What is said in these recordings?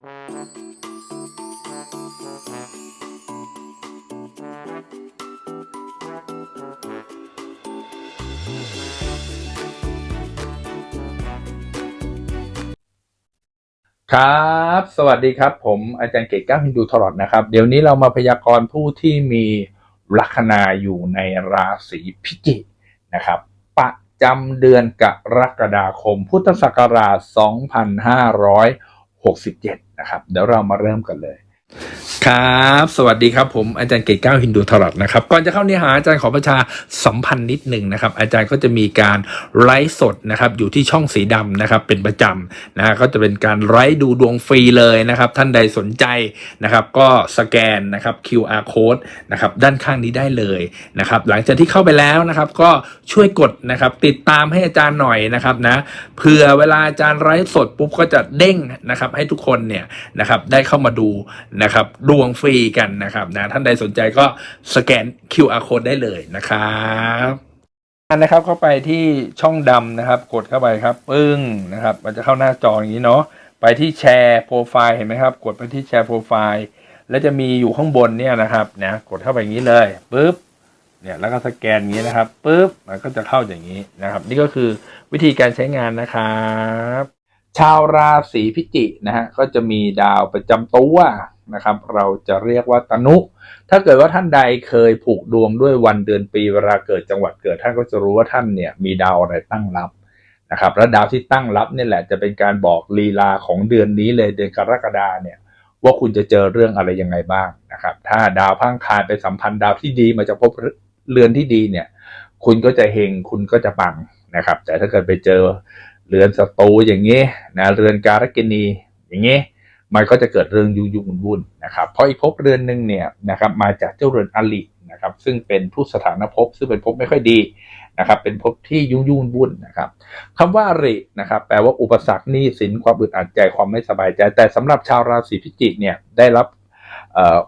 ครับ สวัสดีครับ ผมอาจารย์เกตก้าวฮินดูทรอดนะครับ เดี๋ยวนี้เรามาพยากรณ์ผู้ที่มีลัคนาอยู่ในราศีพิจิกนะครับ ประจำเดือนกรกฎาคม พุทธศักราช 2567 นะครับเดี๋ยวเรามาเริ่มกันเลย ครับ สวัสดีครับ ผมอาจารย์เกตก้าวฮินดูทรอดนะครับ ก่อนจะเข้าเนื้อหาอาจารย์ขอประชาสัมพันธ์นิดหนึ่งนะครับ อาจารย์ก็จะมีการไลฟ์สดนะครับอยู่ที่ช่องสีดำนะครับเป็นประจำนะก็จะเป็นการไลฟ์ดูดวงฟรีเลยนะครับ ท่านใดสนใจนะครับ ก็สแกนนะครับ QR code นะครับด้านข้างนี้ได้เลยนะครับ หลังจากที่เข้าไปแล้วนะครับ ก็ช่วยกดนะครับติดตามให้อาจารย์หน่อยนะครับนะเผื่อเวลาอาจารย์ไลฟ์สดปุ๊บก็จะเด้งนะครับ ให้ทุกคนเนี่ยนะครับได้เข้ามาดูนะครับดวงฟรีกันนะครับนะท่านใดสนใจก็สแกน QR code ได้เลยนะครับนะครับเข้าไปที่ช่องดำนะครับ กดเข้าไปครับปึ้งนะครับ มันจะเข้าหน้าจออย่างนี้เนาะไปที่แชร์โปรไฟล์เห็นไหมครับ กดไปที่แชร์โปรไฟล์แล้วจะมีอยู่ข้างบนเนี่ยนะครับนะกดเข้าไปอย่างนี้เลยปุ๊บเนี่ยแล้วก็สแกนอย่างนี้นะครับปุ๊บมันก็จะเข้าอย่างนี้นะครับ นี่ก็คือวิธีการใช้งานนะครับ ชาวราศีพิจิกนะฮะก็จะมีดาวประจำตัวนะครับ เราจะเรียกว่าตนุ ถ้าเกิดว่าท่านใดเคยผูกดวงด้วยวันเดือนปีเวลาเกิดจังหวัดเกิดท่านก็จะรู้ว่าท่านเนี่ยมีดาวอะไรตั้งรับนะครับและดาวที่ตั้งรับนี่แหละจะเป็นการบอกลีลาของเดือนนี้เลยเดือนกรกฎาเนี่ย ว่าคุณจะเจอเรื่องอะไรยังไงบ้างนะครับ ถ้าดาวพังคารไปสัมพันธ์ดาวที่ดีมาจากภพเรือนที่ดีเนี่ย คุณก็จะเฮงคุณก็จะปังนะครับ แต่ถ้าเกิดไปเจอ เรือนศัตรูอย่างนี้นะเรือนการกินีอย่างนี้มันก็จะเกิดเรื่องยุ่งยุ่งวุ่นนะครับเพราะอีกภพเรือนหนึ่งเนี่ยนะครับมาจากเจ้าเรือนอลินะครับซึ่งเป็นทุสถานภพซึ่งเป็นภพไม่ค่อยดีนะครับเป็นภพที่ยุ่งยุ่งวุ่นนะครับคำว่าอรินะครับแปลว่าอุปสรรคหนี้สินความอึดอัดใจความไม่สบายใจ แต่สำหรับชาวราศีพิจิกเนี่ยได้รับ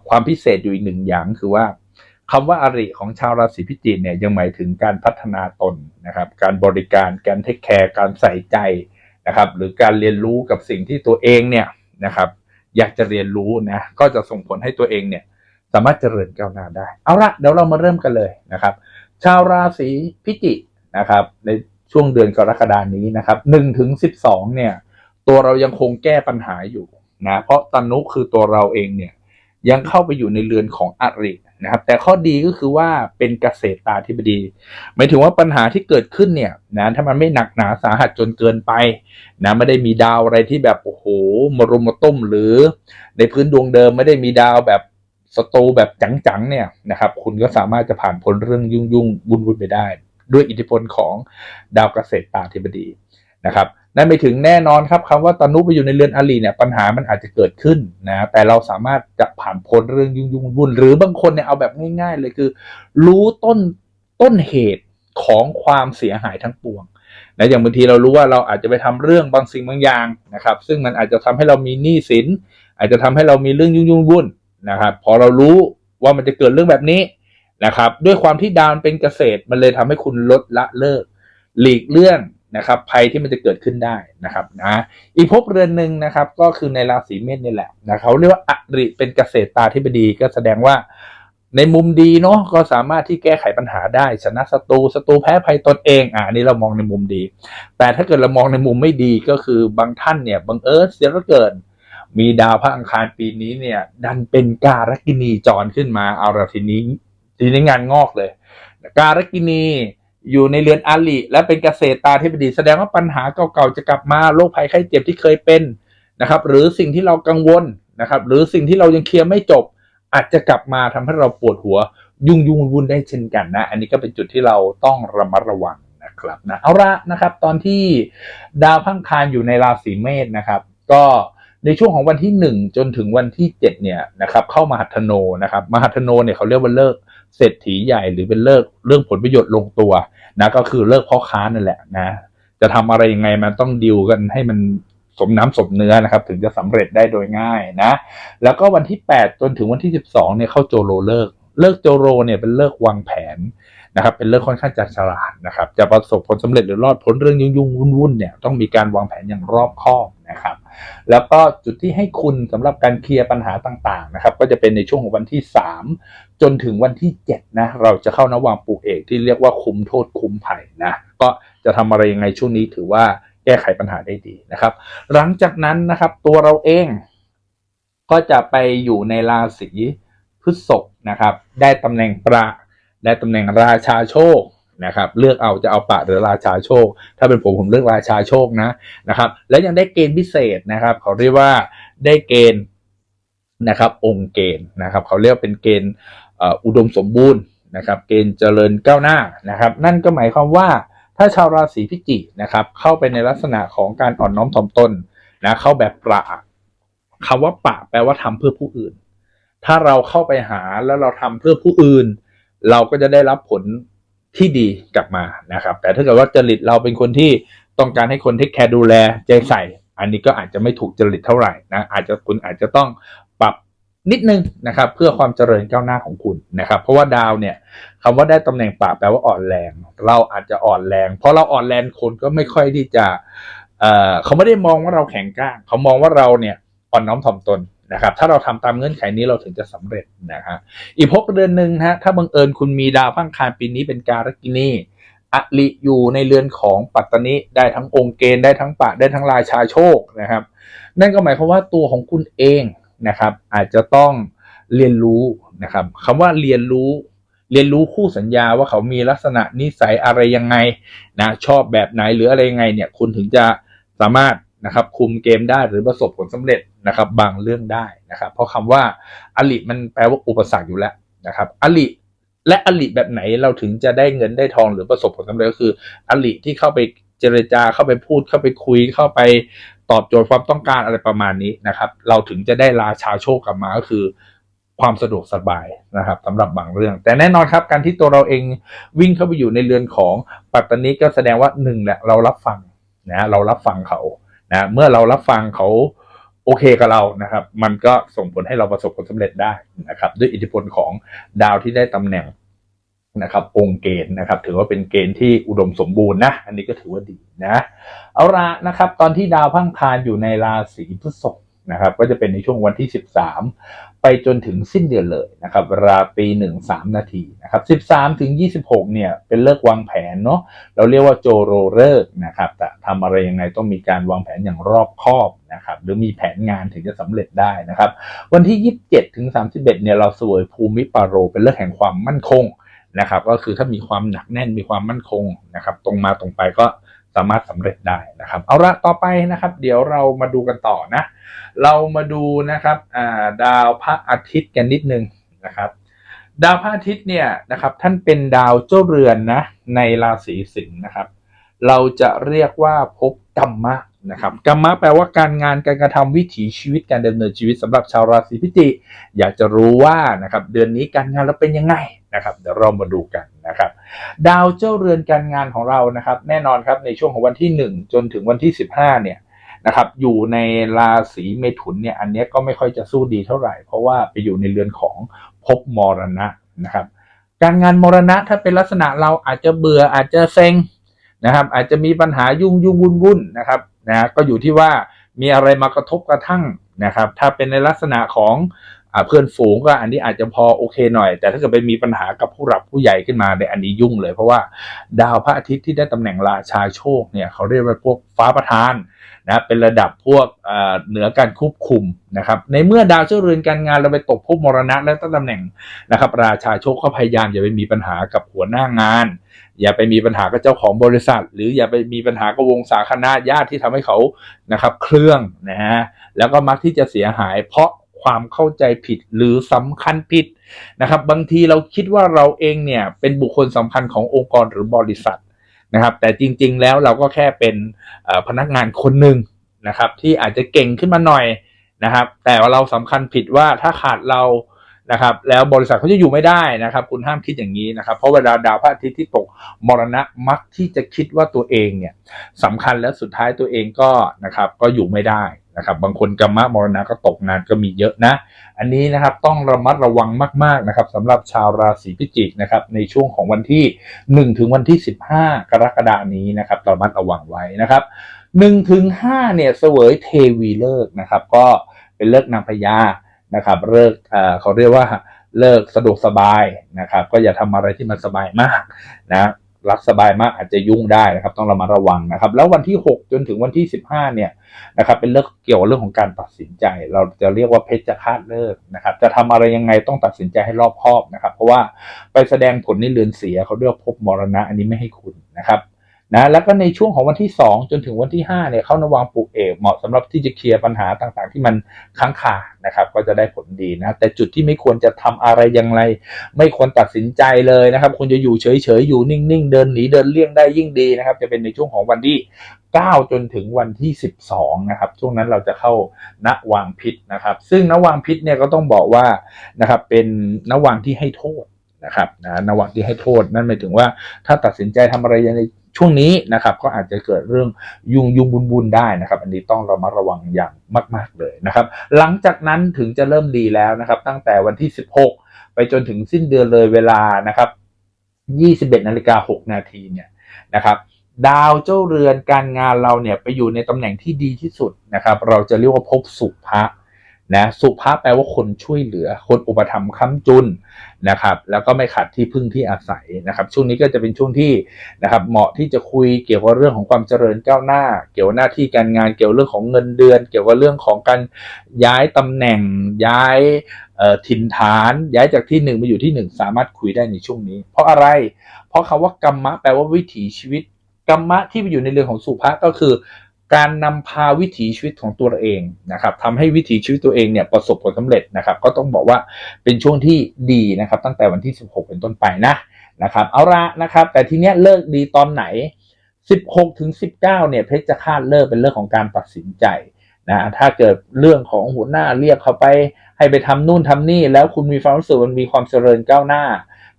ความพิเศษอยู่อีกหนึ่งอย่างคือว่า คำว่าอริของชาวราศีพิจิกเนี่ยยังหมายถึงการพัฒนาตนนะครับ การบริการการเทคแคร์การใส่ใจนะครับ หรือการเรียนรู้กับสิ่งที่ตัวเองเนี่ยนะครับ อยากจะเรียนรู้นะก็จะส่งผลให้ตัวเองเนี่ยสามารถเจริญก้าวหน้าได้ เอาละเดี๋ยวเรามาเริ่มกันเลยนะครับ ชาวราศีพิจิกนะครับ ในช่วงเดือนกรกฎานี้นะครับหนึ่งถึงสิบสองเนี่ย ตัวเรายังคงแก้ปัญหาอยู่นะเพราะตนุคือตัวเราเองเนี่ย ยังเข้าไปอยู่ในเรือนของอรินะครับ แต่ข้อดีก็คือว่าเป็นเกษตรตาธิบดี หมายถึงว่าปัญหาที่เกิดขึ้นเนี่ยนะถ้ามันไม่หนักหนาสาหัสจนเกินไปนะไม่ได้มีดาวอะไรที่แบบโอ้โหมรุมมาต้มหรือ ในพื้นดวงเดิมไม่ได้มีดาวแบบสตูแบบจังๆเนี่ยนะครับ คุณก็สามารถจะผ่านพ้นเรื่องยุ่งๆวุ่นวุ่นๆไปได้ ด้วยอิทธิพลของดาวเกษตรตาธิบดีนะครับ นั่นไม่ถึงแน่นอนครับคำว่าตนุไปอยู่ในเรือนอลีเนี่ยปัญหามันอาจจะเกิดขึ้นนะแต่เราสามารถจะผ่านพ้นเรื่องยุ่งยุ่งวุ่นหรือบางคนเนี่ยเอาแบบง่าย ๆ เลยคือ รู้ต้นต้นเหตุของความเสียหายทั้งปวงนะอย่างบางทีเรารู้ว่าเราอาจจะไปทำเรื่องบางสิ่งบางอย่างนะครับ ซึ่งมันอาจจะทำให้เรามีหนี้สิน อาจจะทำให้เรามีเรื่องยุ่งยุ่งวุ่นนะครับพอเรารู้ว่ามันจะเกิดเรื่องแบบนี้นะครับ ด้วยความที่ดาวเป็นเกษตรมันเลยทำให้คุณลดละเลิก หลีกเลี่ยง นะครับภัยที่มันจะเกิดขึ้นได้นะครับนะอีกภพเรือนหนึ่งนะครับ ก็คือในราศีเมษนี่แหละนะเขาเรียกว่าอริเป็นเกษตรตาธิบดีก็แสดงว่า ในมุมดีเนาะก็สามารถที่แก้ไขปัญหาได้ชนะศัตรูศัตรูแพ้ภัยตนเองอ่านี่เรามองในมุมดี แต่ถ้าเกิดเรามองในมุมไม่ดีก็คือบางท่านเนี่ยบังเอิญเสียเหลือเกิน มีดาวพระอังคารปีนี้เนี่ย ดันเป็นการกินีจรขึ้นมาเอาละทีนี้ทีนี้งานงอกเลย การกินี อยู่ในเรือนอาลีและเป็นเกษตรตาธิบดี แสดงว่าปัญหาเก่าๆจะกลับมาโรคภัยไข้เจ็บที่เคยเป็นนะครับ หรือสิ่งที่เรากังวลนะครับ หรือสิ่งที่เรายังเคลียร์ไม่จบ อาจจะกลับมาทำให้เราปวดหัว ยุ่งยุ่งวุ่นๆได้เช่นกันนะ อันนี้ก็เป็นจุดที่เราต้องระมัดระวังนะครับนะเอาละนะครับ ตอนที่ดาวพังคารอยู่ในราศีเมษนะครับ ก็ ในช่วงของวันที่ 1 จนถึงวันที่7เนี่ยนะครับเข้ามหัทโนนะครับมหัทโนเนี่ยเขาเรียกว่าเลิกเศรษฐีใหญ่หรือเป็นเลิกเรื่องผลประโยชน์ลงตัวนะก็คือเลิกพ่อค้านั่นแหละนะจะทำอะไรยังไงมันต้องดิวกันให้มันสมน้ำสมเนื้อนะครับ ถึงจะสำเร็จได้โดยง่ายนะ แล้วก็วันที่ 8 จนถึงวันที่ 12เนี่ยเข้าโจโรเลิกเลิกโจโรเนี่ยเป็นเลิกวางแผน นะครับเป็นเรื่องค่อนข้างจะฉลาดนะครับจะประสบผลสำเร็จหรือรอดพ้นเรื่องยุ่งๆวุ่นๆเนี่ยต้องมีการวางแผนอย่างรอบคอบนะครับแล้วก็จุดที่ให้คุณสำหรับการเคลียร์ปัญหาต่างๆนะครับก็จะเป็นในช่วงของวันที่ 3 จนถึงวันที่7นะเราจะเข้านวางปลูกเอกที่เรียกว่าคุมโทษคุมภัยนะก็จะทำอะไรยังไงช่วงนี้ถือว่าแก้ไขปัญหาได้ดีนะครับ หลังจากนั้นนะครับตัวเราเองก็จะไปอยู่ในราศีพฤษภนะครับ ได้ตำแหน่งประ ได้ตำแหน่งราชาโชคนะครับเลือกเอาจะเอาปะหรือราชาโชค ถ้าเป็นผมผมเลือกราชาโชคนะนะครับ แล้วยังได้เกณฑ์พิเศษนะครับเขาเรียกว่าได้เกณฑ์นะครับองค์เกณฑ์นะครับเขาเรียกเป็นเกณฑ์อุดมสมบูรณ์นะครับเกณฑ์เจริญก้าวหน้านะครับ นั่นก็หมายความว่าถ้าชาวราศีพิจิกนะครับเข้าไปในลักษณะของการอ่อนน้อมถ่อมตนนะเข้าแบบประคำว่าปะแปลว่าทำเพื่อผู้อื่น ถ้าเราเข้าไปหาแล้วเราทำเพื่อผู้อื่น เราก็จะได้รับผลที่ดีกลับมานะครับ แต่ถ้าเกิดว่าจริตเราเป็นคนที่ต้องการให้คนเทคแคร์ดูแลใจใส่ อันนี้ก็อาจจะไม่ถูกจริตเท่าไหร่นะอาจจะคุณอาจจะต้องปรับนิดนึงนะครับ เพื่อความเจริญก้าวหน้าของคุณนะครับ เพราะว่าดาวเนี่ยคำว่าได้ตำแหน่งป่าแปลว่าอ่อนแรง เราอาจจะอ่อนแรง เพราะเราอ่อนแรงคนก็ไม่ค่อยที่จะเออเขาไม่ได้มองว่าเราแข็งกร้างเขามองว่าเราเนี่ยอ่อนน้อมถ่อมตนนะครับถ้าเราทำตามเงื่อนไขนี้เราถึงจะสำเร็จนะฮะอีกพกเดือนหนึ่งนะฮะถ้าบังเอิญคุณมีดาวพังคารปีนี้เป็นการกินีอลิอยู่ในเรือนของปัตตนิได้ทั้งองค์เกณฑ์ได้ทั้งปะได้ทั้งราชาโชคนะครับ นั่นก็หมายความว่าตัวของคุณเองนะครับ อาจจะต้องเรียนรู้นะครับคำว่าเรียนรู้เรียนรู้คู่สัญญาว่าเขามีลักษณะนิสัยอะไรยังไงนะชอบแบบไหนหรืออะไรยังไงเนี่ยคุณถึงจะสามารถนะครับคุมเกมได้หรือประสบผลสำเร็จ นะครับบางเรื่องได้นะครับ เพราะคำว่าอลิมันแปลว่าอุปสรรคอยู่แล้วนะครับอลิและอลิแบบไหนเราถึงจะได้เงินได้ทองหรือประสบผลสำเร็จก็คืออลิที่เข้าไปเจรจาเข้าไปพูดเข้าไปคุยเข้าไปตอบโจทย์ความต้องการอะไรประมาณนี้นะครับ เราถึงจะได้ราชาโชคกลับมาก็คือความสะดวกสบายนะครับสำหรับบางเรื่อง แต่แน่นอนครับการที่ตัวเราเองวิ่งเข้าไปอยู่ในเรือนของปัตตานีก็แสดงว่าหนึ่งแหละเรารับฟังนะเรารับฟังเขานะเมื่อเรารับฟังเขา โอเคกับเรานะครับ มันก็ส่งผลให้เราประสบผลสำเร็จได้นะครับ ด้วยอิทธิพลของดาวที่ได้ตำแหน่งนะครับองค์เกณฑ์นะครับ ถือว่าเป็นเกณฑ์ที่อุดมสมบูรณ์นะ อันนี้ก็ถือว่าดีนะ เอาละนะครับ ตอนที่ดาวพังคานอยู่ในราศีพฤษภ นะครับก็จะเป็นในช่วงวันที่ 13 ไปจนถึงสิ้นเดือนเลยนะครับราปีหนึ่งสามนาทีนะครับ13 ถึง 26 เนี่ยเป็นเลิกวางแผนเนาะเราเรียกว่าโจโรเลิกนะครับแต่ทำอะไรยังไงต้องมีการวางแผนอย่างรอบคอบนะครับหรือมีแผนงานถึงจะสำเร็จได้นะครับ วันที่ 27 ถึง 31 เนี่ยเราสวยภูมิปาโร เป็นเรื่องแห่งความมั่นคงนะครับก็คือถ้ามีความหนักแน่นมีความมั่นคงนะครับตรงมาตรงไปก็ สามารถสำเร็จได้นะครับ เอาละต่อไปนะครับ เดี๋ยวเรามาดูกันต่อนะ เรามาดูนะครับดาวพระอาทิตย์กันนิดนึงนะครับ ดาวพระอาทิตย์เนี่ยนะครับท่านเป็นดาวเจ้าเรือนนะในราศีสิงห์นะครับ เราจะเรียกว่าภพกรรมะนะครับกรรมะแปลว่าการงานการกระทำวิถีชีวิตการดำเนินชีวิตสำหรับชาวราศีพิจิกอยากจะรู้ว่านะครับเดือนนี้การงานเราเป็นยังไง นะครับเดี๋ยวเรามาดูกันนะครับ ดาวเจ้าเรือนการงานของเรานะครับ แน่นอนครับในช่วงของวันที่ 1 จนถึงวันที่ 15 เนี่ยนะครับ อยู่ในราศีเมถุนเนี่ยอันนี้ก็ไม่ค่อยจะสู้ดีเท่าไหร่ เพราะว่าไปอยู่ในเรือนของภพมรณะนะครับ การงานมรณะถ้าเป็นลักษณะเราอาจจะเบื่ออาจจะเซ็งนะครับ อาจจะมีปัญหายุ่งยุ่งวุ่นวุ่นนะครับนะก็อยู่ที่ว่ามีอะไรมากระทบกระทั่งนะครับ ถ้าเป็นในลักษณะของ เพื่อนฝูงก็อันนี้อาจจะพอโอเคหน่อย แต่ถ้าเกิดไปมีปัญหากับผู้หลักผู้ใหญ่ขึ้นมาในอันนี้ยุ่งเลย เพราะว่าดาวพระอาทิตย์ที่ได้ตำแหน่งราชาโชคเนี่ยเขาเรียกว่าพวกฟ้าประธานนะเป็นระดับพวกเหนือการควบคุมนะครับในเมื่อดาวเจ้าเรือนการงานเราไปตกภพมรณะและตั้งตำแหน่งนะครับ ราชาโชคก็พยายามอย่าไปมีปัญหากับหัวหน้างาน อย่าไปมีปัญหากับเจ้าของบริษัท หรืออย่าไปมีปัญหากับวงสาคณะญาติที่ทำให้เขานะครับเครื่องนะฮะแล้วก็มักที่จะเสียหายเพราะ ความเข้าใจผิดหรือสำคัญผิดนะครับ บางทีเราคิดว่าเราเองเนี่ยเป็นบุคคลสำคัญขององค์กรหรือบริษัทนะครับ แต่จริง ๆ แล้วเราก็แค่เป็นพนักงานคนหนึ่งนะครับ ที่อาจจะเก่งขึ้นมาหน่อยนะครับ แต่ว่าเราสำคัญผิดว่าถ้าขาดเรานะครับแล้วบริษัทเขาจะอยู่ไม่ได้นะครับ คุณห้ามคิดอย่างนี้นะครับ เพราะเวลาดาวพระอาทิตย์ที่ตกมรณะมักที่จะคิดว่าตัวเองเนี่ยสำคัญและสุดท้ายตัวเองก็นะครับก็อยู่ไม่ได้ นะครับบางคนกรรมะมรณะก็ตกงานก็มีเยอะนะ อันนี้นะครับต้องระมัดระวังมากๆนะครับสำหรับชาวราศีพิจิกนะครับในช่วงของวันที่ 1 ถึงวันที่ 15 กรกฎานี้นะครับระมัดระวังไว้นะครับ1ถึง5เนี่ยเสวยเทวีเลิกนะครับก็เป็นเลิกนางพญานะครับเลิกเออเขาเรียกว่าเลิกสะดวกสบายนะครับก็อย่าทำอะไรที่มันสบายมากนะ รักสบายมากอาจจะยุ่งได้นะครับ ต้องระมัดระวังนะครับ แล้ววันที่ 6 จนถึงวันที่ 15 เนี่ยนะครับ เป็นเรื่องเกี่ยวกับเรื่องของการตัดสินใจ เราจะเรียกว่าเพชฌฆาตเลิกนะครับ จะทำอะไรยังไงต้องตัดสินใจให้รอบคอบนะครับ เพราะว่าไปแสดงผลในเรือนเสียเขาเรียกว่าภพมรณะ อันนี้ไม่ให้คุณนะครับ นะแล้วก็ในช่วงของวันที่ 2 จนถึงวันที่5เนี่ยเข้านวางปลูกเอกเหมาะสำหรับที่จะเคลียร์ปัญหาต่างๆ ที่มันค้างคานะครับ ก็จะได้ผลดีนะแต่จุดที่ไม่ควรจะทำอะไรอย่างไร ไม่ควรตัดสินใจเลยนะครับคุณจะอยู่เฉยๆอยู่นิ่งๆ เดินหนีเดินเลี่ยงได้ยิ่งดีนะครับ จะเป็นในช่วงของวันที่9จนถึงวันที่ 12 นะครับ ช่วงนั้นเราจะเข้านวางพิษนะครับ ซึ่งนวางพิษเนี่ยก็ต้องบอกว่านะครับเป็นนวางที่ให้โทษนะครับนะนวางที่ให้โทษนั่นหมายถึงว่าถ้าตัดสินใจทำอะไรใน ช่วงนี้นะครับก็อาจจะเกิดเรื่องยุงยุงบุญบุญได้นะครับ อันนี้ต้องระมัดระวังอย่างมาก ๆเลยนะครับ หลังจากนั้นถึงจะเริ่มดีแล้วนะครับ ตั้งแต่วันที่ 16 ไปจนถึงสิ้นเดือนเลยเวลานะครับ 21นาฬิกา6นาทีเนี่ยนะครับดาวเจ้าเรือนการงานเราเนี่ยไปอยู่ในตำแหน่งที่ดีที่สุดนะครับ เราจะเรียกว่าภพสุภะ นะสุภาพแปลว่าคนช่วยเหลือ คนอุปถัมภ์ค้ำจุนนะครับ แล้วก็ไม่ขาดที่พึ่งที่อาศัยนะครับ ช่วงนี้ก็จะเป็นช่วงที่นะครับเหมาะที่จะคุยเกี่ยวกับเรื่องของความเจริญก้าวหน้า เกี่ยวหน้าที่การงานเกี่ยวเรื่องของเงินเดือน เกี่ยวกับเรื่องของการย้ายตำแหน่งย้ายถิ่นฐานย้ายจากที่หนึ่งมาอยู่ที่หนึ่งสามารถคุยได้ในช่วงนี้ เพราะอะไร เพราะคำว่ากรรมะแปลว่าวิถีชีวิตกรรมะที่ไปอยู่ในเรื่องของสุภาก็คือ การนำพาวิถีชีวิตของตัวเองนะครับทำให้วิถีชีวิตตัวเองเนี่ยประสบผลสำเร็จนะครับ ก็ต้องบอกว่าเป็นช่วงที่ดีนะครับ ตั้งแต่วันที่ 16 เป็นต้นไปนะนะครับ เอาละนะครับ แต่ทีเนี้ยเลิกดีตอนไหน 16ถึง19 เนี่ยเพชรจะคาดเลิกเป็นเรื่องของการตัดสินใจนะถ้าเกิดเรื่องของหัวหน้าเรียกเขาไป ให้ไปทำนู่นทำนี่ แล้วคุณมีความรู้สึกมันมีความเจริญก้าวหน้า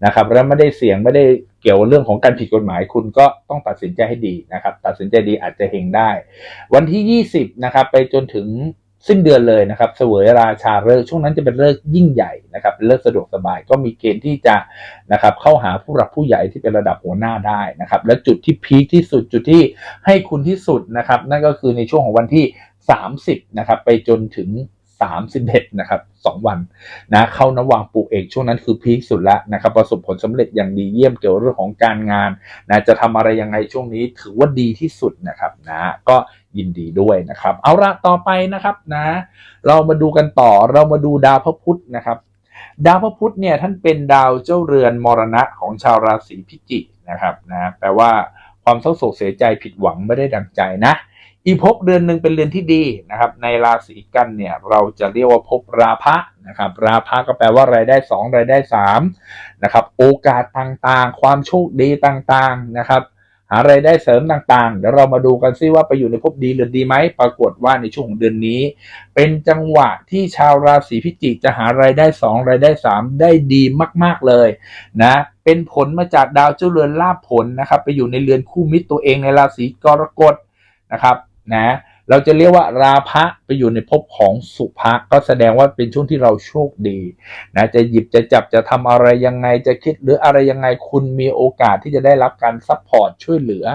นะครับแล้วไม่ได้เสี่ยงไม่ได้เกี่ยวเรื่องของการผิดกฎหมาย คุณก็ต้องตัดสินใจให้ดีนะครับ ตัดสินใจดีอาจจะเฮงได้ วันที่ 20นะครับไปจนถึงสิ้นเดือนเลยนะครับเสวยราชาเลิกช่วงนั้นจะเป็นเลิกยิ่งใหญ่นะครับเป็นเลิกสะดวกสบายก็มีเกณฑ์ที่จะนะครับเข้าหาผู้หลักผู้ใหญ่ที่เป็นระดับหัวหน้าได้นะครับ และจุดที่พีคที่สุดจุดที่ให้คุณที่สุดนะครับ นั่นก็คือในช่วงของวันที่ 30นะครับไปจนถึง 31นะครับ2วันนะเข้านวางปลูกเอกช่วงนั้นคือพีคสุดแล้วนะครับประสบผลสำเร็จอย่างดีเยี่ยมเกี่ยวเรื่องของการงานนะจะทำอะไรยังไงช่วงนี้ถือว่าดีที่สุดนะครับนะก็ยินดีด้วยนะครับ เอาละต่อไปนะครับนะ เรามาดูกันต่อเรามาดูดาวพระพุธนะครับ ดาวพระพุธเนี่ยท่านเป็นดาวเจ้าเรือนมรณะของชาวราศีพิจิกนะครับนะแปลว่าความเศร้าโศกเสียใจผิดหวังไม่ได้ดังใจนะ อีพบเดือนหนึ่งเป็นเดือนที่ดีนะครับ ในราศีกันเนี่ยเราจะเรียกว่าพบราพะนะครับ ราพะก็แปลว่ารายได้ 2 รายได้3นะครับ โอกาสต่างๆ ความโชคดีต่างๆนะครับ หารายได้เสริมต่างๆ เดี๋ยวเรามาดูกันซิว่าไปอยู่ในภพดีหรือดีไหมปรากฏว่าในช่วงของเดือนนี้ เป็นจังหวะที่ชาวราศีพิจิกจะหารายได้ 2 รายได้ 3 ได้ดีมาก ๆเลยนะเป็นผลมาจากดาวเจ้าเรือนลาภผลนะครับ ไปอยู่ในเรือนคู่มิตรตัวเองในราศีกรกฎนะครับ นะเราจะเรียกว่าราพะไปอยู่ในภพของสุภะก็แสดงว่าเป็นช่วงที่เราโชคดีนะจะหยิบจะจับจะทำอะไรยังไงจะคิดหรืออะไรยังไงคุณมีโอกาสที่จะได้รับการซัพพอร์ตช่วยเหลือ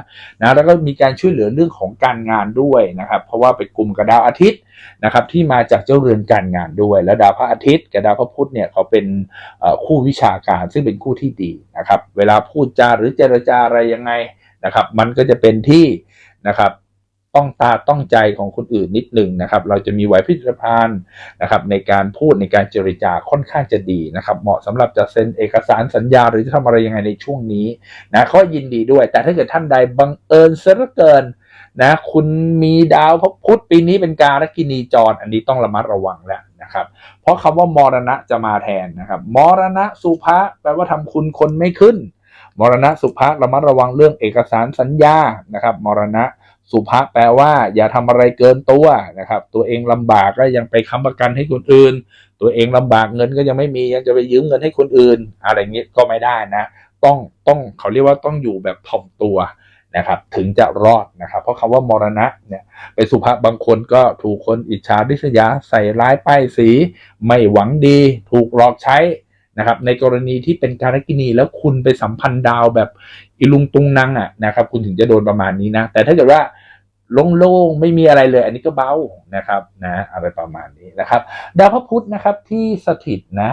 นะแล้วก็มีการช่วยเหลือเรื่องของการงานด้วยนะครับ เพราะว่าไปกลุ่มกับดาวอาทิตย์นะครับ ที่มาจากเจ้าเรือนการงานด้วย และดาวพระอาทิตย์กับดาวพระพุธเนี่ยเขาเป็นคู่วิชาการซึ่งเป็นคู่ที่ดีนะครับ เวลาพูดจาหรือเจรจาอะไรยังไงนะครับ มันก็จะเป็นที่นะครับ ต้องตาต้องใจของคนอื่นนิดหนึ่งนะครับ เราจะมีไหวพริบพานนะครับ ในการพูดในการเจรจาค่อนข้างจะดีนะครับ เหมาะสำหรับจะเซ็นเอกสารสัญญาหรือจะทำอะไรยังไงในช่วงนี้นะข้อยินดีด้วย แต่ถ้าเกิดท่านใดบังเอิญเสียเกินนะคุณมีดาวพระพุธปีนี้เป็นการกินีจร อันนี้ต้องระมัดระวังแล้วนะครับ เพราะคำว่ามรณะจะมาแทนนะครับมรณะสุภะแปลว่าทำคุณคนไม่ขึ้น มรณะสุภะระมัดระวังเรื่องเอกสารสัญญานะครับ มรณะ สุภาพแปลว่า อย่าทำอะไรเกินตัวนะครับ ตัวเองลำบากก็ยังไปค้ำประกันให้คนอื่น ตัวเองลำบากเงินก็ยังไม่มียังจะไปยืมเงินให้คนอื่น อะไรเงี้ยก็ไม่ได้นะ ต้องต้องเขาเรียกว่าต้องอยู่แบบถ่อมตัวนะครับถึงจะรอดนะครับ เพราะคำว่ามรณะเนี่ยเป็นสุภาพบางคนก็ถูกคนอิจฉาริษยาใส่ร้ายป้ายสี ไม่หวังดี ถูกหลอกใช้ นะครับในกรณีที่เป็นการกินีแล้วคุณไปสัมพันธ์ดาวแบบอิลุงตุงนังอะนะครับคุณถึงจะโดนประมาณนี้นะ แต่ถ้าเกิดว่าโล่งๆ ไม่มีอะไรเลย อันนี้ก็เบานะครับนะอะไรประมาณนี้นะครับ ดาวพระพุธนะครับที่สถิตนะ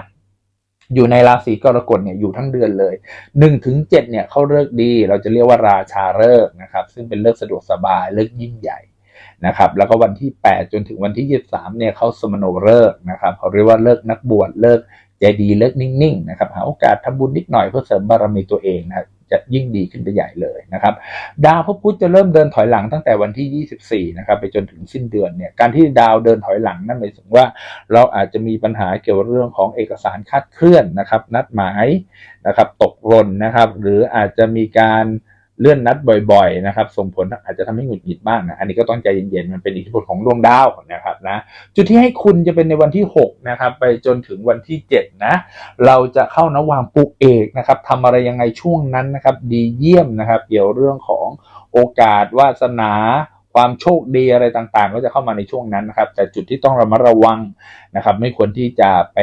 อยู่ในราศีกรกฎเนี่ยอยู่ทั้งเดือนเลยหนึ่งถึงเจ็ดเนี่ยเขาเลิกดี เราจะเรียกว่าราชาเลิกนะครับ ซึ่งเป็นเลิกสะดวกสบายเลิกยิ่งใหญ่นะครับแล้วก็วันที่ 8 จนถึงวันที่ 23เนี่ยเขาสมโนเลิกนะครับเขาเรียกว่าเลิกนักบวชเลิก ใจดีเลิกนิ่งๆนะครับหาโอกาสทำบุญนิดหน่อยเพื่อเสริมบารมีตัวเองนะจะยิ่งดีขึ้นไปใหญ่เลยนะครับ ดาวพระพุธจะเริ่มเดินถอยหลังตั้งแต่วันที่ 24 นะครับไปจนถึงสิ้นเดือนเนี่ยการที่ดาวเดินถอยหลังนั่นหมายถึงว่า เราอาจจะมีปัญหาเกี่ยวกับเรื่องของเอกสารคาดเคลื่อนนะครับ นัดหมายนะครับ ตกหล่นนะครับ หรืออาจจะมีการ เลื่อนนัดบ่อยๆนะครับส่งผลอาจจะทำให้หงุดหงิดบ้างนะอันนี้ก็ต้องใจเย็นๆมันเป็นอิทธิพลของดวงดาวนะครับนะจุดที่ให้คุณจะเป็นในวันที่ 6 นะครับ ไปจนถึงวันที่ 7 นะ เราจะเข้านวางปลูกเอกนะครับทำอะไรยังไงช่วงนั้นนะครับดีเยี่ยมนะครับ เกี่ยวเรื่องของโอกาสวาสนาความโชคดีอะไรต่างๆ ก็จะเข้ามาในช่วงนั้นนะครับ แต่จุดที่ต้องระมัดระวังนะครับ ไม่ควรที่จะไป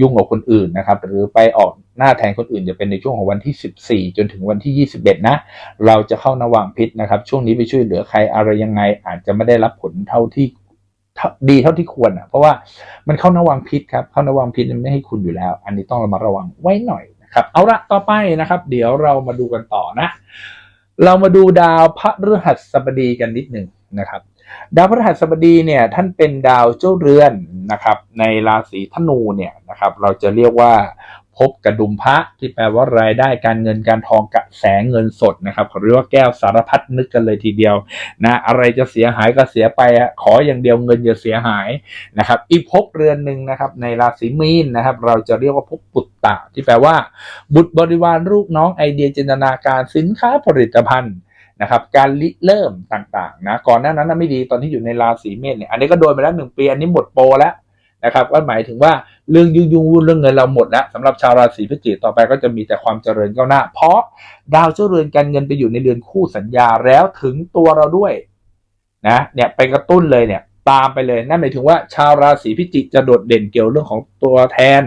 ยุ่งกับคนอื่นนะครับ หรือไปออกหน้าแทนคนอื่นจะเป็นในช่วงของวันที่ 14 จนถึงวันที่ 21 นะ เราจะเข้านวางพิษนะครับ ช่วงนี้ไปช่วยเหลือใครอะไรยังไง อาจจะไม่ได้รับผลเท่าที่ดีเท่าที่ควรอะเพราะว่ามันเข้านวางพิษครับเข้านวางพิษมันไม่ให้คุณอยู่แล้ว อันนี้ต้องระมัดระวังไว้หน่อยนะครับเอาละต่อไปนะครับ เดี๋ยวเรามาดูกันต่อนะ เรามาดูดาวพระฤหัสบดีกันนิดหนึ่งนะครับ ดาวพฤหัสบดีเนี่ยท่านเป็นดาวเจ้าเรือนนะครับ ในราศีธนูเนี่ยนะครับ เราจะเรียกว่าพบกระดุมพระที่แปลว่ารายได้การเงินการทองกระแสเงินสดนะครับเขาเรียกว่าแก้วสารพัดนึกกันเลยทีเดียวนะอะไรจะเสียหายก็เสียไปขออย่างเดียวเงินอย่าเสียหายนะครับ อีกภพเรือนหนึ่งนะครับ ในราศีมีนนะครับ เราจะเรียกว่าภพปุตตะที่แปลว่า บุตรบริวารลูกน้องไอเดียจินตนาการสินค้าผลิตภัณฑ์ นะครับการริเริ่มต่างๆนะก่อนหน้านั้นนะไม่ดีตอนที่อยู่ในราศีเมษเนี่ยอันนี้ก็โดนไปแล้วหนึ่งปีอันนี้หมดโปรแล้วนะครับก็หมายถึงว่าเรื่องยุ่งยุ่งวุ่นเรื่องเงินเราหมดแล้วสำหรับชาวราศีพฤศจิกต่อไปก็จะมีแต่ความเจริญก้าวหน้า เพราะดาวเจ้าเรือนการเงินไปอยู่ในเรือนคู่สัญญาแล้วถึงตัวเราด้วยนะเนี่ยไปกระตุ้นเลยเนี่ยตามไปเลยนั่นหมายถึงว่าชาวราศีพิจิกจะโดดเด่นเกี่ยวเรื่องของตัวแทน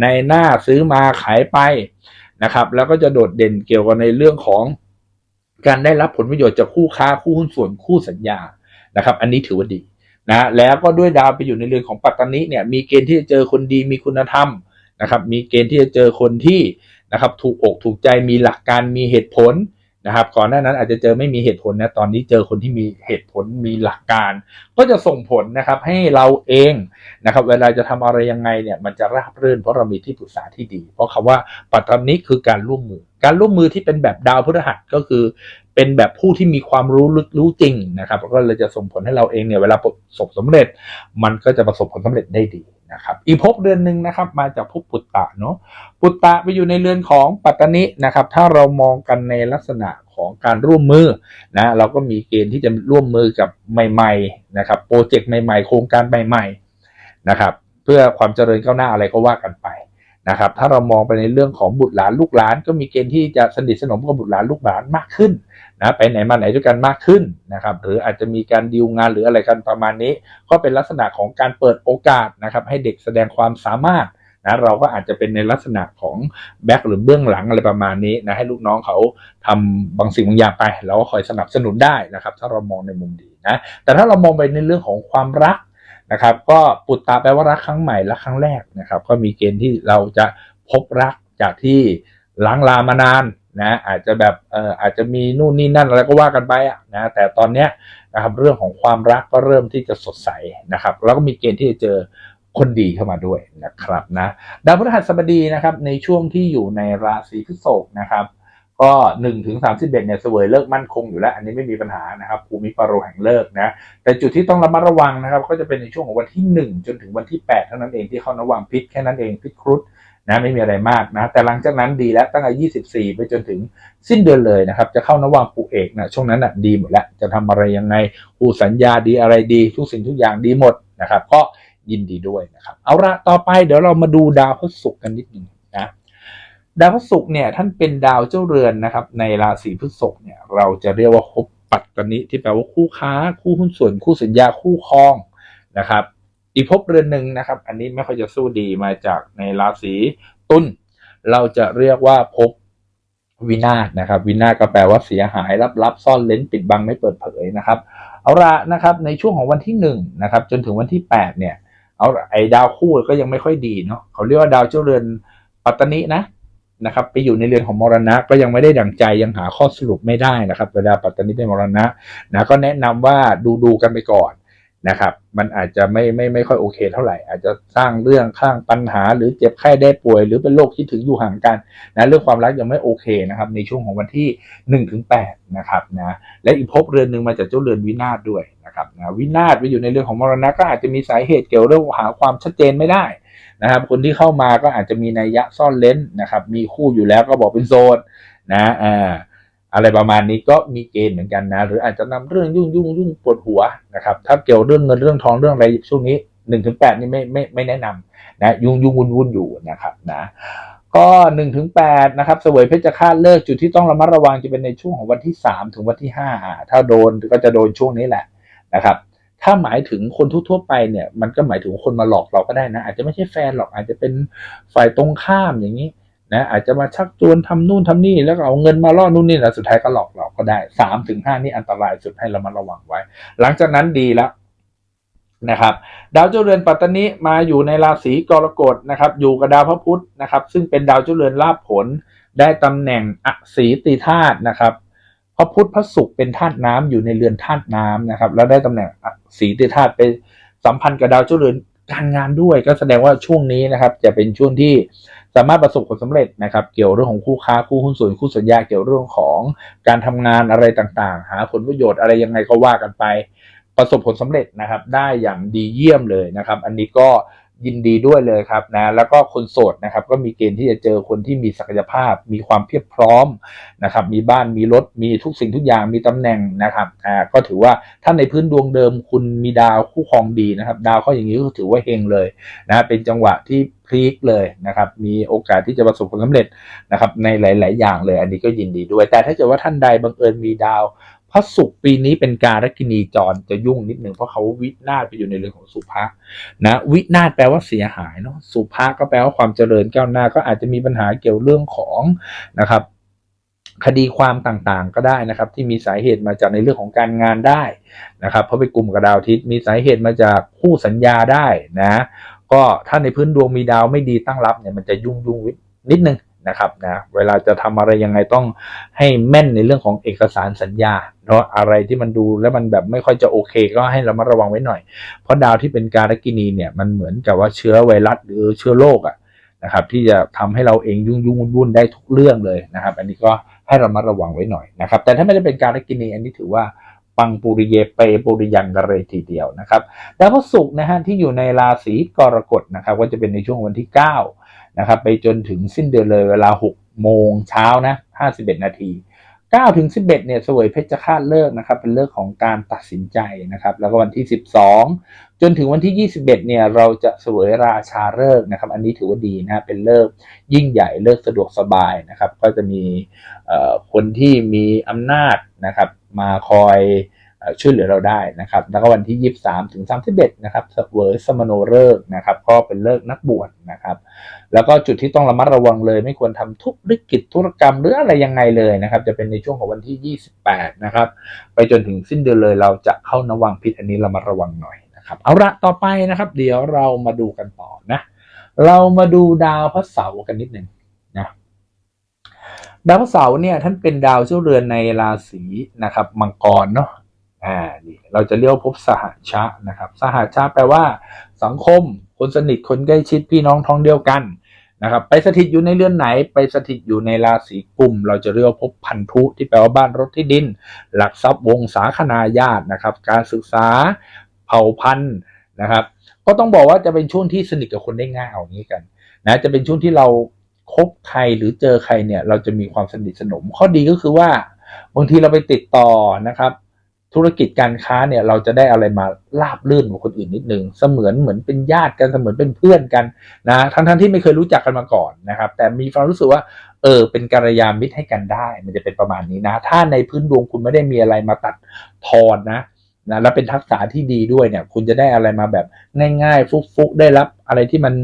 ในหน้าซื้อมาขายไปนะครับ แล้วก็จะโดดเด่นเกี่ยวกับในเรื่องของ การได้รับผลประโยชน์จากคู่ค้าคู่หุ้นส่วนคู่สัญญานะครับ อันนี้ถือว่าดีนะแล้วก็ด้วยดาวไปอยู่ในเรือนของปัตตานีเนี่ยมีเกณฑ์ที่จะเจอคนดีมีคุณธรรมนะครับ มีเกณฑ์ที่จะเจอคนที่นะครับถูกอกถูกใจมีหลักการมีเหตุผล นะครับก่อนหน้านั้นอาจจะเจอไม่มีเหตุผลนะตอนนี้เจอคนที่มีเหตุผลมีหลักการ ก็จะส่งผลนะครับให้เราเองนะครับเวลาจะทำอะไรยังไงเนี่ยมันจะราบรื่นเพราะเรามีที่ปรึกษาที่ดี เพราะคำว่าปัตตานีคือการร่วมมือ การร่วมมือที่เป็นแบบดาวพฤหัสก็คือเป็นแบบผู้ที่มีความรู้ลึกรู้จริงนะครับก็เลยจะส่งผลให้เราเองเนี่ยเวลาประสบสำเร็จ มันก็จะประสบผลสำเร็จได้ดีนะครับอีกภพเดือนหนึ่งนะครับมาจากภพปุตตะเนาะ ปุตตะไปอยู่ในเรือนของปัตตานินะครับ ถ้าเรามองกันในลักษณะของการร่วมมือนะเราก็มีเกณฑ์ที่จะร่วมมือกับใหม่ ๆ นะครับโปรเจกต์ใหม่ ๆ โครงการใหม่ ๆ นะครับ เพื่อความเจริญก้าวหน้าอะไรก็ว่ากันไปนะครับ ถ้าเรามองไปในเรื่องของบุตรหลานลูกหลาน ก็มีเกณฑ์ที่จะสนิทสนมกับบุตรหลานลูกหลานมากขึ้นนะไปไหนมาไหนด้วยกันมากขึ้นนะครับ หรืออาจจะมีการดีลงานหรืออะไรกันประมาณนี้ ก็เป็นลักษณะของการเปิดโอกาสนะครับ ให้เด็กแสดงความสามารถ นะเราก็อาจจะเป็นในลักษณะของแบ็คหรือเบื้องหลังอะไรประมาณนี้นะให้ลูกน้องเขาทำบางสิ่งบางอย่างไปเราก็คอยสนับสนุนได้นะครับ ถ้าเรามองในมุมดีนะแต่ถ้าเรามองไปในเรื่องของความรักนะครับ ก็ปุตตาแปลว่ารักครั้งใหม่รักครั้งแรกนะครับ ก็มีเกณฑ์ที่เราจะพบรักจากที่ล้างลามานานนะอาจจะแบบเอ่ออาจจะมีนู่นนี่นั่นอะไรก็ว่ากันไปอะนะแต่ตอนเนี้ยนะครับเรื่องของความรักก็เริ่มที่จะสดใสนะครับ แล้วก็มีเกณฑ์ที่จะเจอ คนดีเข้ามาด้วยนะครับนะดาวพฤหัสบดีนะครับในช่วงที่อยู่ในราศีพฤษภนะครับก็1ถึง31เอ็ดเนี่ยเสวยเลิกมั่นคงอยู่แล้ว อันนี้ไม่มีปัญหานะครับภูมิปรโรแห่งเลิกนะแต่จุดที่ต้องระมัดระวังนะครับก็จะเป็นในช่วงของวันที่1จนถึงวันที่8เท่านั้นเองที่เข้าระวังพิษแค่นั้นเองพิษครุฑนะไม่มีอะไรมากนะแต่หลังจากนั้นดีแล้วตั้งแต่24ไปจนถึงสิ้นเดือนเลยนะครับจะเข้านวังปูเอกนะช่วงนั้นอะดีหมดแล้วจะทำอะไรยังไงอูสัญญาดีอะไรดี ทุกสิ่งทุกอย่างดีหมดนะครับก็ ยินดีด้วยนะครับ เอาละต่อไปเดี๋ยวเรามาดูดาวพฤหัสกันนิดหนึ่งนะดาวพฤหัสเนี่ยท่านเป็นดาวเจ้าเรือนนะครับ ในราศีพฤษภเนี่ยเราจะเรียกว่าคบปัตตนิที่แปลว่าคู่ค้า คู่หุ้นส่วนคู่สัญญาคู่ครองนะครับ อีกภพเรือนหนึ่งนะครับ อันนี้ไม่ค่อยจะสู้ดีมาจากในราศีตุลเราจะเรียกว่าภพวินาศนะครับวินาศก็แปลว่าเสียหายลับลับซ่อนเล้นปิดบังไม่เปิดเผยนะครับ เอาละนะครับในช่วงของวันที่หนึ่งนะครับจนถึงวันที่แปดเนี่ย เอาไอ้ดาวคู่ก็ยังไม่ค่อยดีเนาะเขาเรียกว่าดาวเจ้าเรือนปัตตนินะนะครับไปอยู่ในเรือนของมรณะก็ยังไม่ได้ดั่งใจยังหาข้อสรุปไม่ได้นะครับ เวลาปัตตนิเป็นมรณะนะก็แนะนำว่าดูดูกันไปก่อนนะครับ มันอาจจะไม่ไม่ไม่ค่อยโอเค เท่าไหร่ อาจจะสร้างเรื่องข้างปัญหา หรือเจ็บไข้ได้ป่วย หรือเป็นโรคคิดถึงอยู่ห่างกันนะเรื่องความรักยังไม่โอเคนะครับ ในช่วงของวันที่1นถึงแนะครับนะและอีกภพเรือนหนึ่งมาจากเจ้าเรือนวินาศด้วย นะครับนะวินาศไปอยู่ในเรื่องของมรณะก็อาจจะมีสาเหตุเกี่ยวเรื่องหาความชัดเจนไม่ได้นะครับคนที่เข้ามาก็อาจจะมีนัยยะซ่อนเล้นนะครับมีคู่อยู่แล้วก็บอกเป็นโซนนะอ่าอะไรประมาณนี้ก็มีเกณฑ์เหมือนกันนะ หรืออาจจะนำเรื่องยุ่งยุ่งยุ่งปวดหัวนะครับถ้าเกี่ยวเรื่องเงินเรื่องทองเรื่องอะไรช่วงนี้หนึ่งถึงแปดนี่ไม่ไม่ไม่แนะนำนะยุ่งยุ่งวุ่นวุ่นอยู่นะครับนะก็หนึ่งถึงแปดนะครับเสวยเพชฌฆาตเลิกจุดที่ต้องระมัดระวังจะเป็นในช่วงของวันที่สามถึงวันที่ห้าถ้าโดนก็จะโดนช่วงนี้แหละ นะครับ ถ้าหมายถึงคนทั่วๆไปเนี่ย มันก็หมายถึงคนมาหลอกเราก็ได้นะ อาจจะไม่ใช่แฟนหรอกอาจจะเป็นฝ่ายตรงข้ามอย่างนี้นะอาจจะมาชักชวนทำนู่นทำนี่แล้วเอาเงินมาล่อนู่นนี่แล้วสุดท้ายก็หลอกเราก็ได้สามถึงห้านี่อันตรายสุดให้เรามาระวังไว้ หลังจากนั้นดีแล้วนะครับ ดาวเจ้าเรือนปัตตนิมาอยู่ในราศีกรกฎนะครับ อยู่กับดาวพระพุธนะครับ ซึ่งเป็นดาวเจ้าเรือนลาภผลได้ตำแหน่งอสีติธาตุนะครับ พระพุทธพระศุกร์เป็นธาตุน้ำอยู่ในเรือนธาตุน้ำนะครับ แล้วได้ตำแหน่งสีติธาตุไปสัมพันธ์กับดาวเจ้าเรือนการงานด้วย ก็แสดงว่าช่วงนี้นะครับ จะเป็นช่วงที่สามารถประสบผลสำเร็จนะครับ เกี่ยวเรื่องของคู่ค้าคู่หุ้นส่วนคู่สัญญาเกี่ยวเรื่องของการทำงานอะไรต่างๆ หาผลประโยชน์อะไรยังไงก็ว่ากันไป ประสบผลสำเร็จนะครับ ได้อย่างดีเยี่ยมเลยนะครับ อันนี้ก็ ยินดีด้วยเลยครับนะแล้วก็คนโสดนะครับก็มีเกณฑ์ที่จะเจอคนที่มีศักยภาพ มีความเพียบพร้อมนะครับมีบ้านมีรถมีทุกสิ่งทุกอย่างมีตำแหน่งนะครับอ่าก็ถือว่าถ้าในพื้นดวงเดิมคุณมีดาวคู่ครองดีนะครับ ดาวเขาอย่างนี้ก็ถือว่าเฮงเลยนะเป็นจังหวะที่พลิกเลยนะครับมีโอกาสที่จะประสบผลสำเร็จนะครับในหลาย ๆ อย่างเลย อันนี้ก็ยินดีด้วย แต่ถ้าเกิดว่าท่านใดบังเอิญมีดาว พระศุกร์ปีนี้เป็นการักินีจรจะยุ่งนิดหนึ่งเพราะเขาวินาศไปอยู่ในเรื่องของสุภานะ วินาศแปลว่าเสียหายเนาะสุภาก็แปลว่าความเจริญก้าวหน้าก็อาจจะมีปัญหาเกี่ยวเรื่องของนะครับ คดีความต่างๆก็ได้นะครับ ที่มีสาเหตุมาจากในเรื่องของการงานได้นะครับ เพราะไปกลุ่มกับดาวทิศมีสาเหตุมาจากคู่สัญญาได้นะ ก็ถ้าในพื้นดวงมีดาวไม่ดีตั้งรับเนี่ยมันจะยุ่งยุ่งนิดนึง นะครับนะเวลาจะทำอะไรยังไงต้องให้แม่นในเรื่องของเอกสารสัญญาเนาะอะไรที่มันดูแล้วมันแบบไม่ค่อยจะโอเค ก็ให้เรามาระวังไว้หน่อย เพราะดาวที่เป็นการกินีเนี่ยมันเหมือนกับว่าเชื้อไวรัสหรือเชื้อโรคอะนะครับที่จะทำให้เราเองยุ่งยุ่งวุ่นได้ทุกเรื่องเลยนะครับ อันนี้ก็ให้เรามาระวังไว้หน่อยนะครับ แต่ถ้าไม่ได้เป็นการกินีอันนี้ถือว่าปังปุริเยเปปุริยันกันเลยทีเดียวนะครับดาวพฤหัสนะฮะที่อยู่ในราศีกรกฎนะครับ ก็จะเป็นในช่วงวันที่ 9 นะครับไปจนถึงสิ้นเดือนเลยเวลา 6 โมงเช้านะ 51 นาที9ถึง11เนี่ยสวยเพชรฆาตเลิกนะครับ เป็นเลิกของการตัดสินใจนะครับ แล้วก็วันที่ 12 จนถึงวันที่ 21เนี่ยเราจะสวยราชาเลิกนะครับ อันนี้ถือว่าดีนะเป็นเลิกยิ่งใหญ่เลิกสะดวกสบายนะครับ ก็จะมีคนที่มีอำนาจนะครับ มาคอย ช่วยเหลือเราได้นะครับ แล้วก็วันที่ 23 ถึง 31 นะครับเวอร์สมโนเลิกนะครับ ก็เป็นเลิกนักบวชนะครับ แล้วก็จุดที่ต้องระมัดระวังเลย ไม่ควรทำทุกธุรกิจธุรกรรมหรืออะไรยังไงเลยนะครับ จะเป็นในช่วงของวันที่ 28 นะครับ ไปจนถึงสิ้นเดือนเลยเราจะเข้านวังพิษอันนี้ระมัดระวังหน่อยนะครับ เอาละต่อไปนะครับ เดี๋ยวเรามาดูกันต่อนะ เรามาดูดาวพระเสาร์กันนิดหนึ่งนะดาวพระเสาร์เนี่ยท่านเป็นดาวเจ้าเรือนในราศีนะครับมังกรเนาะ อ่านี่เราจะเรียกพบสหชานะครับ สหชาแปลว่า สังคม คนสนิทคนใกล้ชิดพี่น้องท้องเดียวกันนะครับ ไปสถิตอยู่ในเรือนไหน ไปสถิตอยู่ในราศีกุมเราจะเรียกพบพันธุที่แปลว่าบ้านรถที่ดิน หลักทรัพย์วงศาคณาญาตินะครับ การศึกษาเผ่าพันธุ์นะครับ ก็ต้องบอกว่าจะเป็นช่วงที่สนิทกับคนได้ง่ายเอางี้กันนะจะเป็นช่วงที่เราคบใครหรือเจอใครเนี่ย เราจะมีความสนิทสนม ข้อดีก็คือว่าบางทีเราไปติดต่อนะครับ ธุรกิจการค้าเนี่ยเราจะได้อะไรมาลาบลื่นกว่าคนอื่นนิดนึงเสมือนเหมือนเป็นญาติกันเสมือนเป็นเพื่อนกันนะทั้งทั้งที่ไม่เคยรู้จักกันมาก่อนนะครับ แต่มีความรู้สึกว่าเออเป็นกัลยามิตรให้กันได้ มันจะเป็นประมาณนี้นะ ถ้าในพื้นดวงคุณไม่ได้มีอะไรมาตัดทอนนะนะแล้วเป็นทักษะที่ดีด้วยเนี่ย คุณจะได้อะไรมาแบบง่ายๆ ฟุกๆ ได้รับอะไรที่มัน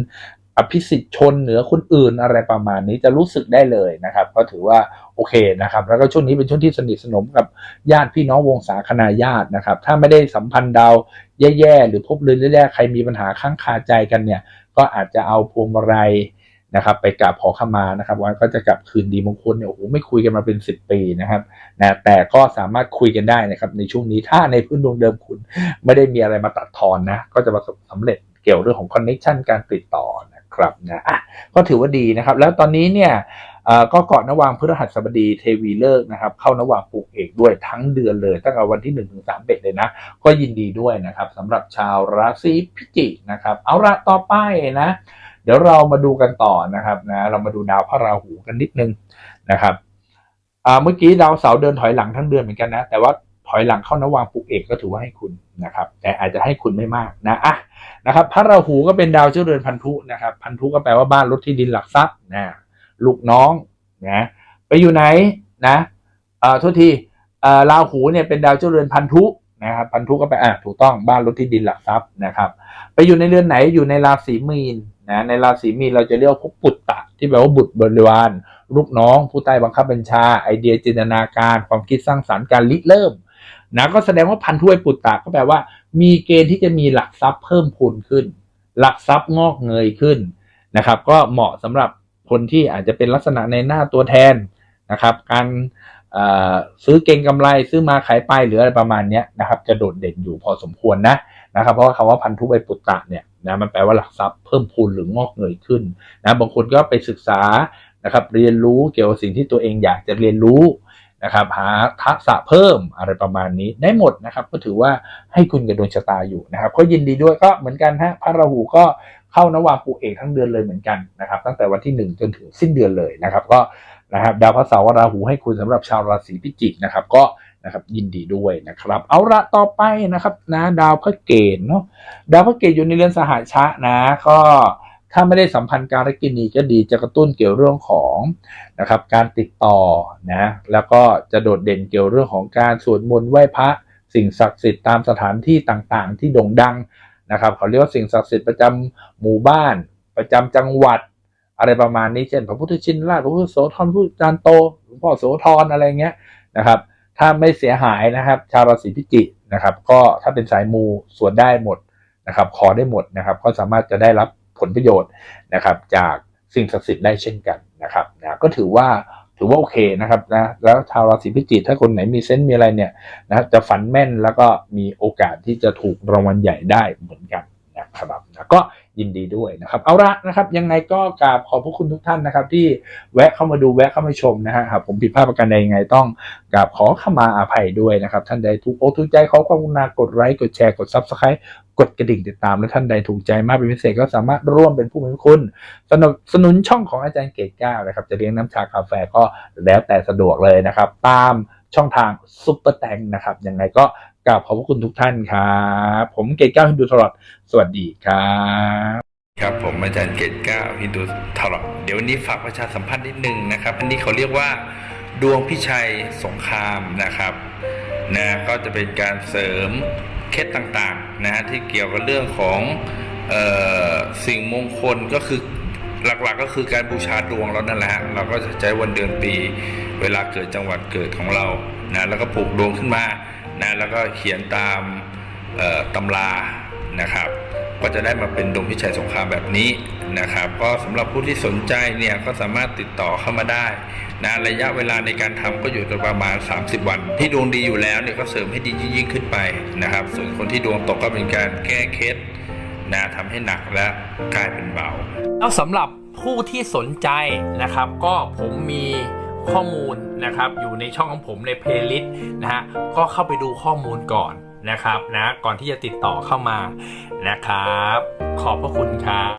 อภิสิทธิ์ชนเหนือคนอื่นอะไรประมาณนี้จะรู้สึกได้เลยนะครับ ก็ถือว่าโอเคนะครับ แล้วก็ช่วงนี้เป็นช่วงที่สนิทสนมกับญาติพี่น้องวงศาคณาญาตินะครับ ถ้าไม่ได้สัมพันธ์ดาวแย่ๆหรือพบเรือนแย่ๆใครมีปัญหาค้างคาใจกันเนี่ย ก็อาจจะเอาพวงมาลัยนะครับไปกราบขอขมานะครับว่าก็จะกลับคืนดีมงคลเนี่ยโอ้โหไม่คุยกันมาเป็น 10 ปีนะครับนะแต่ก็สามารถคุยกันได้นะครับในช่วงนี้ถ้าในพื้นดวงเดิมคุณ ไม่ได้มีอะไรมาตัดทอนนะก็จะประสบสำเร็จเกี่ยวเรื่องของคอนเน็ชันการติดต่อนะ ครับนะอะก็ถือว่าดีนะครับ แล้วตอนนี้เนี่ยก็ก่อนนวางพฤหัสบดีเทวีเลิกนะครับ เข้านวางปลูกเอกด้วยทั้งเดือนเลย ตั้งแต่วันที่1นถึงสามเเลยนะ ก็ยินดีด้วยนะครับสำหรับชาวราศีพิจิกนะครับ เอาละต่อไปนะ เดี๋ยวเรามาดูกันต่อนะครับนะเรามาดูดาวพระราหูกันนิดนึงนะครับเมื่อกี้ดาวเสาร์เดินถอยหลังทั้งเดือนเหมือนกันนะ แต่ว่า ถอยหลังเข้านวางปลูกเอกก็ถือว่าให้คุณนะครับ แต่อาจจะให้คุณไม่มากนะอะนะครับพระราหูก็เป็นดาวเจ้าเรือนพันธุนะครับ พันธุก็แปลว่าบ้านรถที่ดินหลักทรัพย์นะลูกน้องนะไปอยู่ไหนนะเอ่อโทษทีเอ่อราหูเนี่ยเป็นดาวเจ้าเรือนพันธุนะครับพันธุก็แปลอะถูกต้องบ้านรถที่ดินหลักทรัพย์นะครับ ไปอยู่ในเรือนไหนอยู่ในราศีมีนนะในราศีมีนเราจะเรียกว่าพวกปุตตะที่แปลว่าบุตรบริวารลูกน้อง ผู้ใต้บังคับบัญชาไอเดียจินตนาการ ความคิดสร้างสรรค์การริเริ่ม นะก็แสดงว่าพันธุไอปุตตะก็แปลว่า มีเกณฑ์ที่จะมีหลักทรัพย์เพิ่มพูนขึ้น หลักทรัพย์งอกเงยขึ้นนะครับ ก็เหมาะสำหรับคนที่อาจจะเป็นลักษณะในหน้าตัวแทนนะครับ การซื้อเก่งกำไรซื้อมาขายไปหรืออะไรประมาณนี้นะครับ จะโดดเด่นอยู่พอสมควรนะนะครับ เพราะว่าคำว่าพันธุใบปุตตะเนี่ยนะมันแปลว่าหลักทรัพย์เพิ่มพูนหรืองอกเงยขึ้นนะบางคนก็ไปศึกษานะครับ เรียนรู้เกี่ยวกับสิ่งที่ตัวเองอยากจะเรียนรู้ นะครับหาทักษะเพิ่มอะไรประมาณนี้ได้หมดนะครับ ก็ถือว่าให้คุณกับดวงชะตาอยู่นะครับก็ยินดีด้วยก็เหมือนกันฮะพระราหูก็เข้านวาปูเอกทั้งเดือนเลยเหมือนกันนะครับ ตั้งแต่วันที่ 1 จนถึงสิ้นเดือนเลยนะครับ ก็นะครับดาวพระเสาร์ราหูให้คุณสำหรับชาวราศีพิจิกนะครับ ก็นะครับยินดีด้วยนะครับ เอาละต่อไปนะครับนะดาวพระเกตเนาะดาวพระเกตอยู่ในเรือนสหชะนะก็ ถ้าไม่ได้สัมพันธ์การกินีก็ดีจะกระตุ้นเกี่ยวเรื่องของนะครับการติดต่อนะแล้วก็จะโดดเด่นเกี่ยวเรื่องของการสวดมนต์ไหว้พระสิ่งศักดิ์สิทธิ์ตามสถานที่ต่างๆ ที่โด่งดังนะครับเขาเรียกว่าสิ่งศักดิ์สิทธิ์ประจำหมู่บ้าน ประจำจังหวัด อะไรประมาณนี้เช่น พระพุทธชินราชพระพุทธโสธรพระพุทธจารย์โตหลวงพ่อโสธรอะไรเงี้ยนะครับ ถ้าไม่เสียหายนะครับ ชาวราศีพิจิกนะครับ ก็ถ้าเป็นสายมูสวดได้หมดนะครับ ขอได้หมดนะครับ ก็สามารถจะได้รับ ผลประโยชน์นะครับจากสิ่งศักดิ์สิทธิ์ได้เช่นกันนะครับนะก็ถือว่าถือว่าโอเคนะครับนะแล้วชาวราศีพิจิกถ้าคนไหนมีเซนต์มีอะไรเนี่ยนะจะฝันแม่นแล้วก็มีโอกาสที่จะถูกรางวัลใหญ่ได้เหมือนกันนะครับนะก็ยินดีด้วยนะครับ เอาละนะครับ ยังไงก็กราบขอบพระคุณทุกท่านนะครับ ที่แวะเข้ามาดูแวะเข้ามาชมนะฮะหากผมผิดพลาดประการใดยังไงต้องกราบขอขมาอาภัยด้วยนะครับ ท่านใดถูกโอกถูกใจขอความกรุณากดไลค์กดแชร์กดซับสไครต์ กดกระดิ่งติดตามและท่านใดถูกใจมากเป็นพิเศษก็สามารถร่วมเป็นผู้มีคุณสนับสนุนช่องของอาจารย์เกตก้านะครับ จะเลี้ยงน้ำชากาแฟก็แล้วแต่สะดวกเลยนะครับ ตามช่องทางซุปเปอร์แตงนะครับยังไงก็กราบขอบพระคุณทุกท่านครับผมเกตก้าฮินดูตลอดสวัสดีครับครับผมอาจารย์เกตก้าฮินดูตลอดเดี๋ยววันนี้ฝากประชาสัมพันธ์นิดนึงนะครับ อันนี้เขาเรียกว่าดวงพิชัยสงครามนะครับนะก็จะเป็นการเสริม เคล็ดต่างๆนะฮะที่เกี่ยวกับเรื่องของออสิ่งมงคลก็คือหลักๆก็คือการบูชาดวงแล้วนั่นแหละฮะเราก็จะใช้วันเดือนปี เวลาเกิดจังหวัดเกิดของเรานะแล้วก็ปลูกดวงขึ้นมานะแล้วก็เขียนตามตำรานะครับก็จะได้มาเป็นดวงพิชัยสงครามแบบนี้นะครับ ก็สำหรับผู้ที่สนใจเนี่ยก็สามารถติดต่อเข้ามาได้ นะระยะเวลาในการทำก็อยู่ประมาณ 30 วัน ที่ดวงดีอยู่แล้วเนี่ยก็เสริมให้ดียิ่งขึ้นไปนะครับ ส่วนคนที่ดวงตกก็เป็นการแก้เคล็ดนะทำให้หนักและกลายเป็นเบาแล้วสำหรับผู้ที่สนใจนะครับ ก็ผมมีข้อมูลนะครับ อยู่ในช่องของผมในเพลย์ลิสต์นะฮะก็เข้าไปดูข้อมูลก่อนนะครับนะก่อนที่จะติดต่อเข้ามานะครับ ขอบพระคุณครับ